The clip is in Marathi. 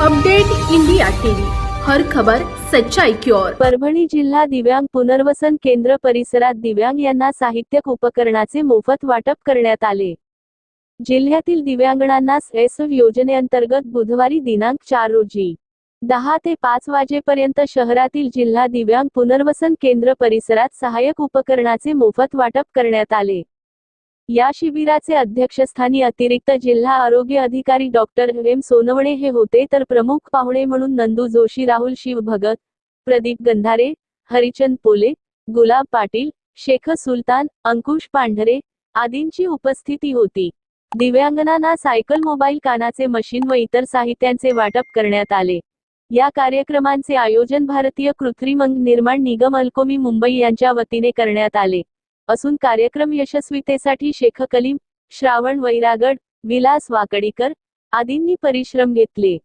Update India TV. हर खबर सच्चाई की ओर. परभणी जिल्हा दिव्यांग पुनर्वसन केंद्र परिसरात दिव्यांग यांना साहित्यक उपकरणाचे मोफत वाटप करण्यात आले. जिल्ह्यातील दिव्यांगणांना एसव योजनेअंतर्गत बुधवारी दिनांक चार रोजी दहा ते पाच वाजेपर्यंत शहरातील जिल्हा दिव्यांग पुनर्वसन केंद्र परिसरात सहाय्यक उपकरणाचे मोफत वाटप करण्यात आले. या शिबिराचे अध्यक्षस्थानी अतिरिक्त जिल्हा आरोग्य अधिकारी डॉक्टर एम. सोनवणे हे होते तर प्रमुख पाहुणे म्हणून नंदू जोशी राहुल शिव भगत प्रदीप गंधारे हरिचंद पोले गुलाब पाटील शेख सुलतान अंकुश पांढरे आदींची उपस्थिती होती. दिव्यांगनांना सायकल मोबाईल कानाचे मशीन व इतर साहित्यांचे वाटप करण्यात आले. या कार्यक्रमांचे आयोजन भारतीय कृत्रिमंग निर्माण निगम अल्कोमी मुंबई यांच्या वतीने करण्यात आले. असून कार्यक्रम यशस्वीतेसाठी शेख कलीम श्रावण वैरागड विलास वाकडीकर आदींनी परिश्रम घेतले.